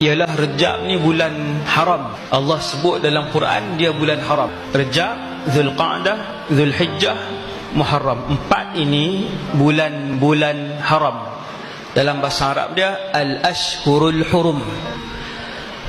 Ialah Rejab ni bulan haram. Allah sebut dalam Quran dia bulan haram. Rejab, Zulqa'dah, Zulhijjah, Muharram. Empat ini bulan-bulan haram. Dalam bahasa Arab dia Al-Ashhurul Hurum.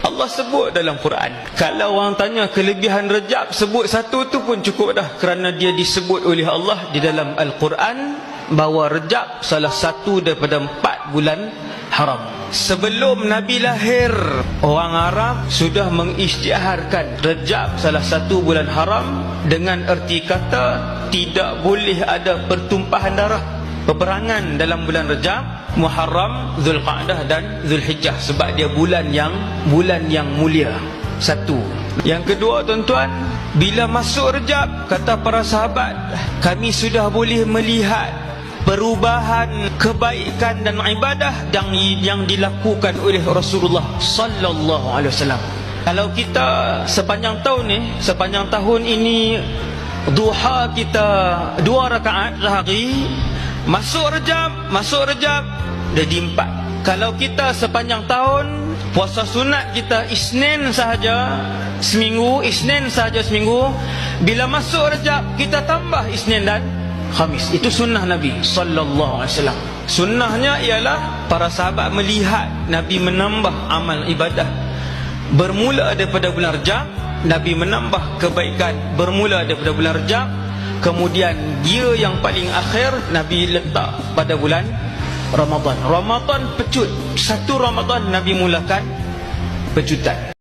Allah sebut dalam Quran. Kalau orang tanya kelebihan Rejab, sebut satu tu pun cukup dah. Kerana dia disebut oleh Allah di dalam Al-Quran bahawa Rejab salah satu daripada empat bulan haram. Sebelum Nabi lahir, orang Arab sudah mengisytiharkan Rejab salah satu bulan haram dengan erti kata tidak boleh ada pertumpahan darah. Peperangan dalam bulan Rejab, Muharram, Zulqa'dah dan Zulhijjah sebab dia bulan yang bulan yang mulia. Satu. Yang kedua tuan-tuan, bila masuk Rejab, kata para sahabat, kami sudah boleh melihat perubahan kebaikan dan ibadah yang yang dilakukan oleh Rasulullah sallallahu alaihi wasallam. Kalau kita sepanjang tahun ni, sepanjang tahun ini duha kita dua rakaat sehari, masuk Rejab, masuk Rejab jadi empat. Kalau kita sepanjang tahun puasa sunat kita Isnin sahaja seminggu, Isnin sahaja seminggu, bila masuk Rejab kita tambah Isnin dan Khamis. Itu sunnah Nabi sallallahu alaihi wasallam. Sunnahnya ialah para sahabat melihat Nabi menambah amal ibadah. Bermula daripada bulan Rejab, Nabi menambah kebaikan bermula daripada bulan Rejab. Kemudian dia yang paling akhir Nabi letak pada bulan Ramadan. Ramadan pecut. Satu Ramadan Nabi mulakan pecutan.